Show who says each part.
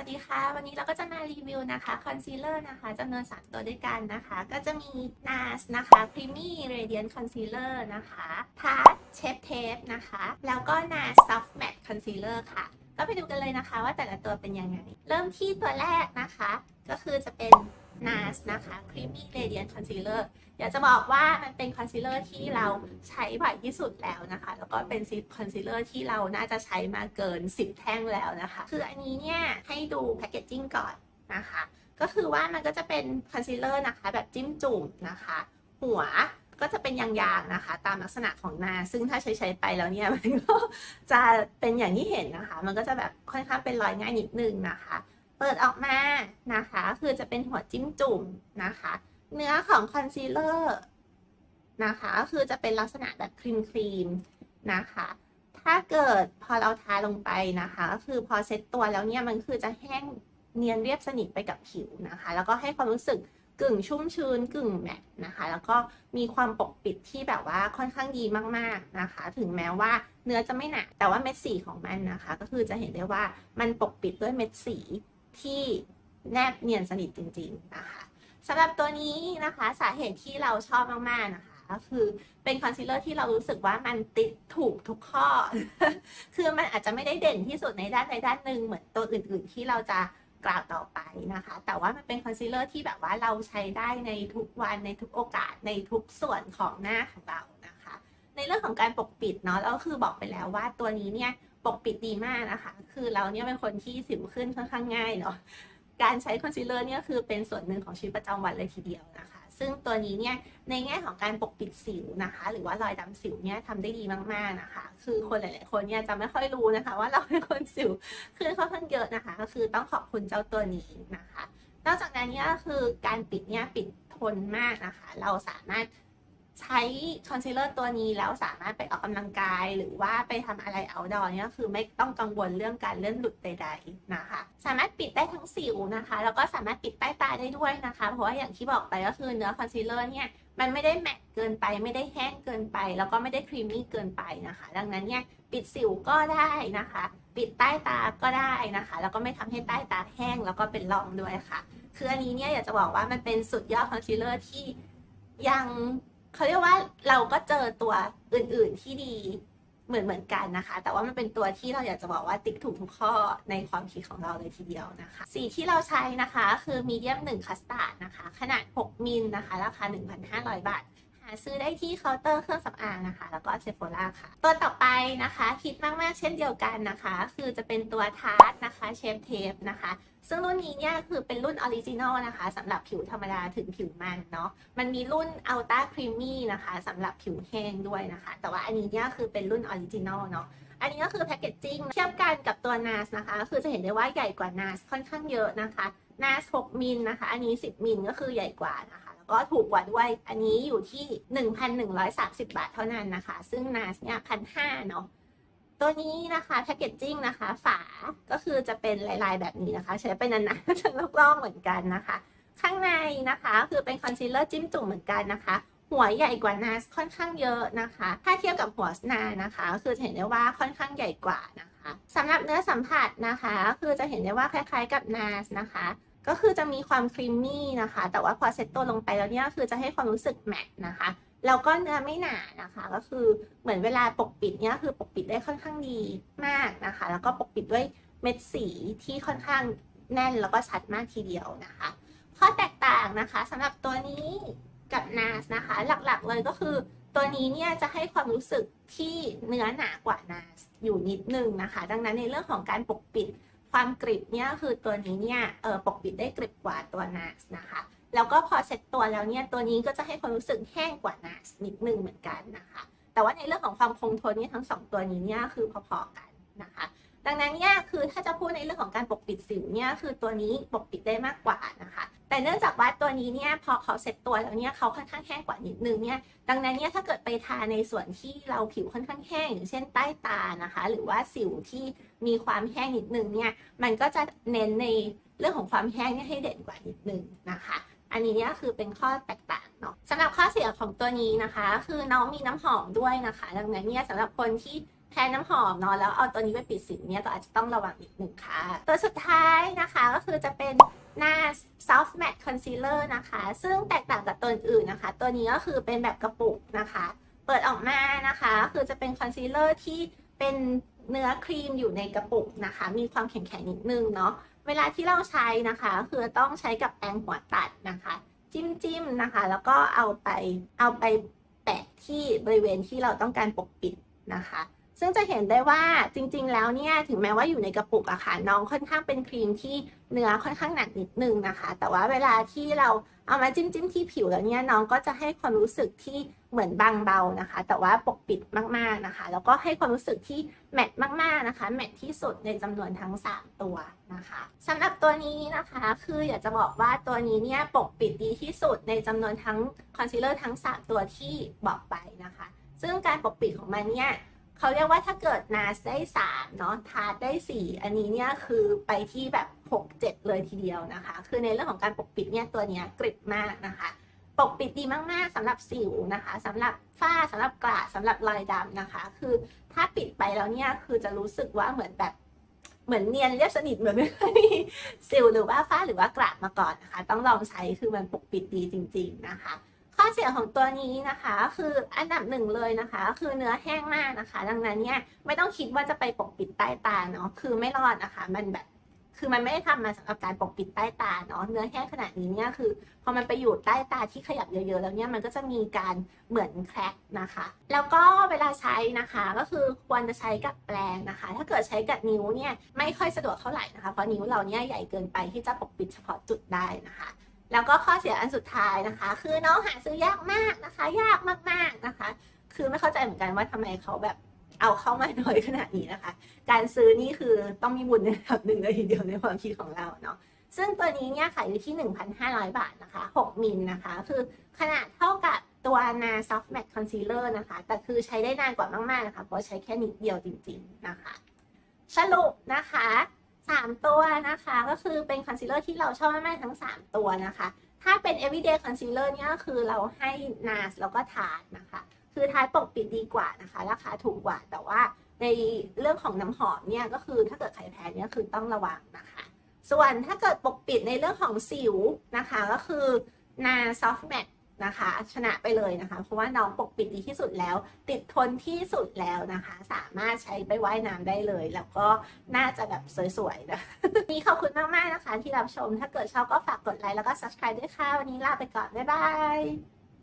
Speaker 1: วัสดีค่ะ วันนี้เราก็จะมารีวิวนะคะคอนซีลเลอร์นะคะจำนวน 3 ตัวด้วยกันนะคะ ก็จะมี NARS นะคะ Creamy Radiant Concealer นะคะ Tarte Shape Tape นะคะ แล้วก็ NARS Soft Matte Concealer ค่ะ ก็ไปดูกันเลยนะคะ ว่าแต่ละตัวเป็นยังไง เริ่มที่ตัวแรกนะคะ ก็คือจะเป็น NARS นะคะ Creamy Radiant Concealer อยากจะบอกว่ามันเป็นคอนซีลเลอร์ที่เราใช้บ่อยที่สุดแล้วนะคะ แล้วก็เป็นซีคอนซีลเลอร์ที่เราน่าจะใช้มาเกิน 10 แท่งแล้วนะคะ คืออันนี้เนี่ยให้ดูแพคเกจจิ้งก่อนนะคะ ก็คือว่ามันก็จะเป็นคอนซีลเลอร์นะคะ แบบจิ้มจุ่มนะคะ หัว ก็จะเป็นยางๆนะคะ ตามลักษณะของหนาซึ่งถ้าใช้ใช้ไปแล้วเนี่ยมันก็จะเป็นอย่างที่เห็นนะคะ มันก็จะแบบค่อนข้างเป็นรอยง่ายนิดนึงนะคะ เปิดออกมานะคะ คือจะเป็นหัวจิ้มจุ่มนะคะ เนื้อของคอนซีลเลอร์นะคะก็คือจะเป็นลักษณะแบบครีมครีมๆนะคะ ถ้าเกิดพอเราทาลงไปนะคะก็คือพอเซ็ตตัวแล้วเนี่ยมันคือจะแห้งเนียนเรียบสนิทไปกับผิวนะคะ แล้วก็ให้ความรู้สึก กึ่งชุ่มชื้นกึ่งแมตต์นะคะ แล้วก็มีความปกปิดที่แบบว่าค่อนข้างดีมากๆนะคะ ถึงแม้ว่าเนื้อจะไม่หนาแต่ว่าเม็ดสีของมันนะคะ ก็คือจะเห็นได้ว่ามันปกปิดด้วยเม็ดสีที่แนบเนียนสนิทจริง ๆนะคะสำหรับตัวนี้นะคะสาเหตุที่เราชอบมากๆนะคะก็คือเป็นคอนซีลเลอร์ที่เรารู้สึกว่ามันติดถูกทุกข้อ คือมันอาจจะไม่ได้เด่นที่สุดในด้านใดด้านหนึ่งเหมือนตัวอื่น ๆ ที่เราจะ กล่าวต่อไปนะคะ แต่ว่ามันเป็นคอนซีลเลอร์ที่แบบว่าเราใช้ได้ในทุกวันในทุกโอกาสในทุกส่วนของหน้าของเรานะคะ ในเรื่องของการปกปิดเนาะแล้วก็คือบอกไปแล้วว่าตัวนี้เนี่ยปกปิดดีมากนะคะ คือเราเนี่ยเป็นคนที่สิวขึ้นค่อนข้างง่ายเนาะการใช้คอนซีลเลอร์เนี่ยคือเป็นส่วนหนึ่งของชีวิตประจำวันเลยทีเดียวนะคะ ซึ่งตัวนี้เนี่ยในแง่ของการปกปิดสิวนะคะ หรือว่ารอยดำสิวเนี่ยทำได้ดีมากๆนะคะ คือคนหลาย ๆ คนเนี่ยจะไม่ค่อยรู้นะคะ ว่าเราเป็นคนสิวขึ้นค่อนข้างเยอะนะคะ ก็คือต้องขอบคุณเจ้าตัวนี้นะคะ นอกจากนั้นเนี่ยคือการปิดเนี่ยปิดทนมากนะคะ เราสามารถ ใช้คอนซีลเลอร์ตัวนี้แล้วสามารถไปออกกำลังกาย หรือว่าไปทำอะไรเอาดอร์เนี่ยคือไม่ต้องกังวลเรื่องการเลื่อนหลุดใดๆนะคะ สามารถปิดได้ทั้งสิวนะคะ แล้วก็สามารถปิดใต้ตาได้ด้วยนะคะ เพราะว่าอย่างที่บอกไปก็คือเนื้อคอนซีลเลอร์เนี่ยมันไม่ได้แมตต์เกินไปไม่ได้แห้งเกินไป แล้วก็ไม่ได้ครีมมี่เกินไปนะคะ ดังนั้นเนี่ยปิดสิวก็ได้นะคะ ปิดใต้ตาก็ได้นะคะ แล้วก็ไม่ทำให้ใต้ตาแห้งแล้วก็เป็นร่องด้วยค่ะ คืออันนี้เนี่ยอยากจะบอกว่ามันเป็นสุดยอดคอนซีลเลอร์ที่ยัง เขาเรียกว่าเราก็เจอตัวอื่นๆที่ดีเหมือนเหมือนกันนะคะ แต่ว่ามันเป็นตัวที่เราอยากจะบอกว่าติ๊กถูกทุกข้อในความคิดของเราเลยทีเดียวนะคะ สีที่เราใช้นะคะ คือมีเดียม1คัสตาร์ดนะคะ ขนาด 6มิลนะคะ ราคา 1,500 บาทาซื้อได้ที่เคาน์เตอร์เครื่องสำอางนะคะ แล้วก็เซฟโฟล่าค่ะ ตัวต่อไปนะคะฮิตมากๆ เช่นเดียวกันนะคะ คือจะเป็นตัวทาร์ตนะคะเชฟเทปนะคะ ซึ่งรุ่นนี้เนี่ยคือเป็นรุ่นออริจินอลนะคะสำหรับผิวธรรมดาถึงผิวมันเนาะมันมีรุ่น Ultra Creamy นะคะสำหรับผิวแห้งด้วยนะคะ แต่ว่าอันนี้เนี่ยคือเป็นรุ่นออริจินอลเนาะอันนี้ก็คือแพคเกจจิ้งเทียบกันกับตัว NARS นะคะ คือจะเห็นได้ว่าใหญ่กว่า NARS ค่อนข้างเยอะนะคะ NARS 6มิลนะคะ อันนี้ 10มิลก็คือใหญ่กว่านะคะ ก็ถูกกว่าด้วย อันนี้อยู่ที่ 1,130 บาทเท่านั้นนะคะ ซึ่ง Nas เนี่ย1,500เนาะ ตัวนี้นะคะแพคเกจจิ้งนะคะ ฝา ก็คือจะเป็นลายๆแบบนี้นะคะ ใช้ไปนานๆจะลอกๆเหมือนกันนะคะ ข้างในนะคะคือเป็นคอนซีลเลอร์จิ้มจุ่มเหมือนกันนะคะหัวใหญ่กว่า NARS ค่อนข้างเยอะนะคะ ถ้าเทียบกับหัวนานะคะก็คือเห็นได้ว่าค่อนข้างใหญ่กว่านะคะสำหรับเนื้อสัมผัสนะคะก็คือจะเห็นได้ว่าคล้ายๆกับ NARS นะคะ ก็คือจะมีความครีมมี่นะคะ แต่ว่าพอเซ็ตตัวลงไปแล้วเนี่ยคือจะให้ความรู้สึกแมตต์นะคะแล้วก็เนื้อไม่หนานะคะ ก็คือเหมือนเวลาปกปิดเนี่ยคือปกปิดได้ค่อนข้างดีมากนะคะ แล้วก็ปกปิดด้วยเม็ดสีที่ค่อนข้างแน่นแล้วก็ชัดมากทีเดียวนะคะ ข้อแตกต่างนะคะสำหรับตัวนี้กับ NARS นะคะ หลักๆเลยก็คือตัวนี้เนี่ยจะให้ความรู้สึกที่เนื้อหนากว่า NARS อยู่นิดนึงนะคะ ดังนั้นในเรื่องของการปกปิด ความกริบเนี่ยคือตัวนี้เนี่ยเออปกปิดได้กริบกว่าตัวนาสนะคะ แล้วก็พอเซ็ตตัวแล้วเนี่ยตัวนี้ก็จะให้ความรู้สึกแห้งกว่านาสนิดนึงเหมือนกันนะคะ แต่ว่าในเรื่องของความคงทนเนี่ยทั้งสองตัวนี้เนี่ยคือพอๆกันนะคะดังนั้นเนี่ยคือถ้าจะพูดในเรื่องของการปกปิดสิวเนี่ยคือตัวนี้ปกปิดได้มากกว่านะคะ แต่เนื่องจากว่าตัวนี้เนี่ยพอเขาเซ็ตตัวแล้วเนี่ยเขาค่อนข้างแห้งกว่านิดนึงเนี่ยดังนั้นเนี่ยถ้าเกิดไปทาในส่วนที่เราผิวค่อนข้างแห้งอย่างเช่นใต้ตานะคะ หรือว่าสิวที่มีความแห้งนิดนึงเนี่ยมันก็จะเน้นในเรื่องของความแห้งเนี่ยให้เด่นกว่านิดนึงนะคะ อันนี้เนี่ยคือเป็นข้อแตกต่างเนาะสำหรับข้อเสียของตัวนี้นะคะ คือน้องมีน้ำหอมด้วยนะคะ ดังนั้นเนี่ยสำหรับคนที่แพ้น้ำหอมเนาะแล้วเอาตัวนี้ไปปิดสิวเนี่ยก็อาจจะต้องระวังนิดหนึ่งค่ะ ตัวสุดท้ายนะคะก็คือจะเป็น NARS Soft Matte Concealer นะคะ ซึ่งแตกต่างกับตัวอื่นนะคะ ตัวนี้ก็คือเป็นแบบกระปุกนะคะ เปิดออกมานะคะคือจะเป็นคอนซีลเลอร์ที่เป็นเนื้อครีมอยู่ในกระปุกนะคะ มีความแข็งๆนิดนึงเนาะเวลาที่เราใช้นะคะ คือต้องใช้กับแปรงหัวตัดนะคะ จิ้มจิ้มๆนะคะ แล้วก็เอาไปเอาไปแปะที่บริเวณที่เราต้องการปกปิดนะคะ ซึ่งจะเห็นได้ว่าจริงๆ แล้วเนี่ยถึงแม้ว่าอยู่ในกระปุกอะค่ะน้องค่อนข้างเป็นครีมที่เนื้อค่อนข้างหนักนิดนึงนะคะ แต่ว่าเวลาที่เราเอามาจิ้มจิ้มที่ผิวแล้วเนี่ยน้องก็จะให้ความรู้สึกที่เหมือนบางเบานะคะ แต่ว่าปกปิดมากๆนะคะ แล้วก็ให้ความรู้สึกที่แมตต์มากๆนะคะ แมตต์ที่สุดในจำนวนทั้ง 3 ตัวนะคะสำหรับตัวนี้นะคะ คืออยากจะบอกว่าตัวนี้เนี่ยปกปิดดีที่สุดในจำนวนทั้งคอนซีลเลอร์ทั้ง 3 ตัวที่บอกไปนะคะ ซึ่งการปกปิดของมันเนี่ย เขาเรียกว่าถ้าเกิด NARS ได้3เนาะทาร์ได้4อันนี้เนี่ยคือไปที่แบบ6 7เจ็ดเลยทีเดียวนะคะ คือในเรื่องของการปกปิดเนี่ยตัวเนี้ยกริบมากนะคะปกปิดดีมากๆสำหรับสิวนะคะสำหรับฝ้าสำหรับกระสำหรับรอยดำนะคะ คือถ้าปิดไปแล้วเนี่ยคือจะรู้สึกว่าเหมือนแบบเหมือนเนียนเรียบสนิทเหมือนไม่เคยมีสิวหรือว่าฝ้าหรือว่ากระมาก่อนนะคะ ต้องลองใช้คือมันปกปิดดีจริง ๆนะคะ เสียของตัวนี้นะคะคืออันดับหนึ่งเลยนะคะ คือเนื้อแห้งมากนะคะ ดังนั้นเนี่ยไม่ต้องคิดว่าจะไปปกปิดใต้ตาเนาะคือไม่รอดนะคะ มันแบบคือมันไม่ได้ทำมาสำหรับการปกปิดใต้ตาเนาะเนื้อแห้งขนาดนี้เนี่ยคือพอมันไปอยู่ใต้ตาที่ขยับเยอะๆแล้วเนี่ยมันก็จะมีการเหมือนแคร็กนะคะ แล้วก็เวลาใช้นะคะก็คือควรจะใช้กับแปรงนะคะ ถ้าเกิดใช้กับนิ้วเนี่ยไม่ค่อยสะดวกเท่าไหร่นะคะเพราะนิ้วเราเนี่ยใหญ่เกินไปที่จะปกปิดเฉพาะจุดได้นะคะ แล้วก็ข้อเสียอันสุดท้ายนะคะ คือน้องหาซื้อยากมากนะคะ ยากมากๆนะคะ คือไม่เข้าใจเหมือนกันว่าทำไมเขาแบบเอาเข้ามาน้อยขนาดนี้นะคะ การซื้อนี่คือต้องมีบุญในระดับหนึ่งเลยทีเดียวในความคิดของเราเนาะซึ่งตัวนี้เนี่ยขายอยู่ที่ 1,500 บาทนะคะ 6 มิลนะคะ คือขนาดเท่ากับตัว NA Soft Matte Concealer นะคะ แต่คือใช้ได้นานกว่ามากๆนะคะ เพราะใช้แค่นิดเดียวจริงๆนะคะ สรุปนะคะ 3 ตัวนะคะ ก็คือเป็นคอนซีลเลอร์ที่เราชอบมากๆทั้ง 3 ตัวนะคะ ถ้าเป็น everyday concealer เนี่ยก็คือเราให้ NARS แล้วก็ทาร์นะคะ คือทาร์ปกปิดดีกว่านะคะ ราคาถูกกว่า แต่ว่าในเรื่องของน้ำหอมเนี่ยก็คือถ้าเกิดใครแพ้เนี่ยคือต้องระวังนะคะ ส่วนถ้าเกิดปกปิดในเรื่องของสิวนะคะ ก็คือ NARS Soft Matte นะคะ ชนะไปเลยนะคะ เพราะว่าน้องปกปิดดีที่สุดแล้ว ติดทนที่สุดแล้วนะคะ สามารถใช้ไปว่ายน้ำได้เลย แล้วก็น่าจะแบบสวยๆนะนี่ขอบคุณมากๆนะคะ ที่รับชมถ้าเกิดชอบก็ฝากกดไลค์แล้วก็ subscribe ด้วยค่ะ วันนี้ลาไปก่อน บ๊ายบาย